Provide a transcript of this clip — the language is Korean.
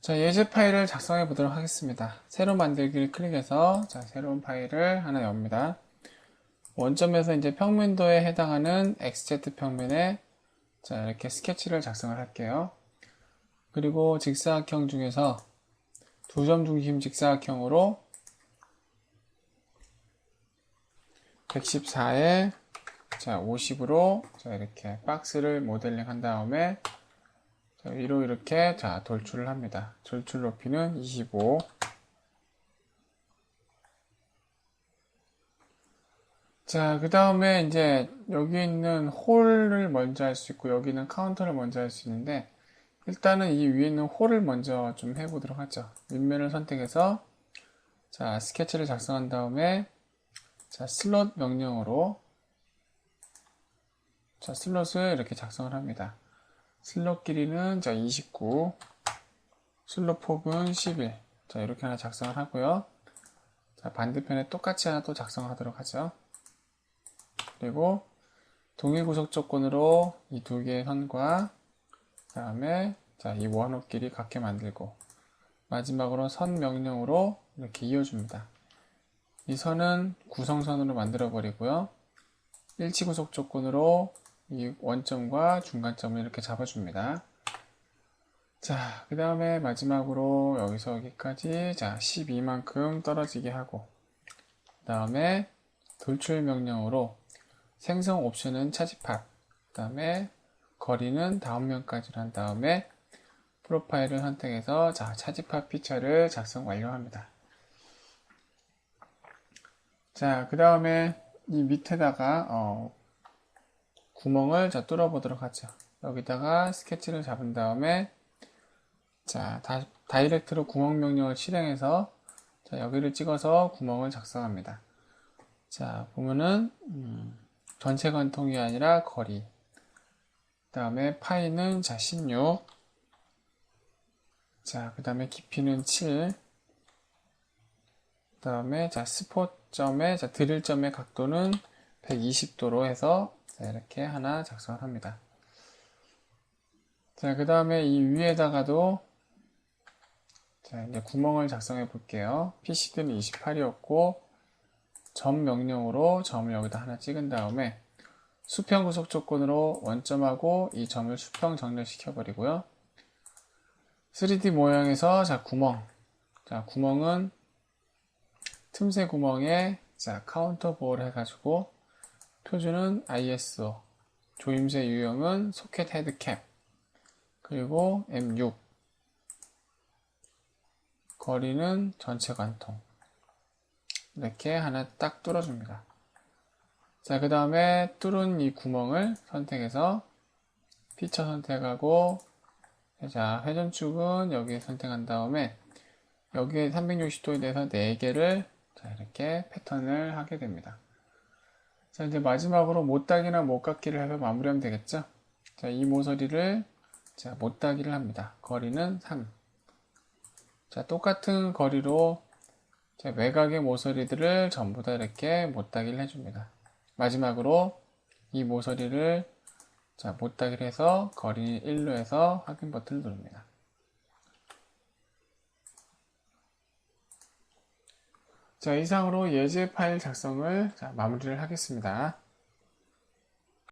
자, 예제 파일을 작성해 보도록 하겠습니다. 새로 만들기를 클릭해서 자, 새로운 파일을 하나 엽니다. 원점에서 이제 평면도에 해당하는 XZ 평면에 자, 이렇게 스케치를 작성을 할게요. 그리고 직사각형 중에서 두 점 중심 직사각형으로 114에 자, 50으로 자, 이렇게 박스를 모델링 한 다음에 자, 위로 이렇게 자, 돌출을 합니다. 돌출 높이는 25. 자, 그 다음에 이제 여기 있는 홀을 먼저 할 수 있고 여기는 카운터를 먼저 할 수 있는데 일단은 이 위에 있는 홀을 먼저 좀 해보도록 하죠. 윗면을 선택해서 자, 스케치를 작성한 다음에 자, 슬롯 명령으로 자, 슬롯을 이렇게 작성을 합니다. 슬롯 길이는 자, 29, 슬롯 폭은 11. 자, 이렇게 하나 작성을 하고요. 자, 반대편에 똑같이 하나 또 작성하도록 하죠. 그리고 동일 구속 조건으로 이 두 개의 선과 그다음에 자, 이 원호 길이 같게 만들고 마지막으로 선 명령으로 이렇게 이어줍니다. 이 선은 구성선으로 만들어 버리고요. 일치 구속 조건으로 이 원점과 중간점을 이렇게 잡아줍니다. 자, 그 다음에 마지막으로 여기서 여기까지 자 12만큼 떨어지게 하고 그 다음에 돌출 명령으로 생성 옵션은 차집합 그 다음에 거리는 다음 면까지 한 다음에 프로파일을 선택해서 자 차집합 피처를 작성 완료합니다. 자, 그 다음에 이 밑에다가 어, 구멍을 자 뚫어 보도록 하죠. 여기다가 스케치를 잡은 다음에 자 다, 다이렉트로 구멍 명령을 실행해서 자, 여기를 찍어서 구멍을 작성합니다. 자 보면은 음, 전체 관통이 아니라 거리 그 다음에 파이는 자 16. 자, 그 다음에 깊이는 7. 그 다음에 자, 스포점의 자, 드릴 점의 각도는 120도로 해서 자, 이렇게 하나 작성을 합니다. 자, 그 다음에 이 위에다가도 자, 이제 구멍을 작성해 볼게요. PCD는 28이었고 점 명령으로 점을 여기다 하나 찍은 다음에 수평 구속 조건으로 원점하고 이 점을 수평 정렬시켜 버리고요. 3D 모양에서 자 구멍 자 구멍은 틈새 구멍에 자 카운터 보호를 해가지고 표준은 ISO 조임새 유형은 소켓 헤드 캡 그리고 M6 거리는 전체 관통 이렇게 하나 딱 뚫어줍니다. 자, 그 다음에 뚫은 이 구멍을 선택해서 피처 선택하고 자, 회전축은 여기에 선택한 다음에 여기에 360도에 대해서 4개를 자, 이렇게 패턴을 하게 됩니다. 자, 이제 마지막으로 못따기나 못깎기를 해서 마무리하면 되겠죠? 자, 이 모서리를 자, 못따기를 합니다. 거리는 3. 자, 똑같은 거리로 자, 외곽의 모서리들을 전부 다 이렇게 못따기를 해줍니다. 마지막으로 이 모서리를 자, 못따기를 해서 거리 1로 해서 확인 버튼을 누릅니다. 자, 이상으로 예제 파일 작성을 자, 마무리를 하겠습니다.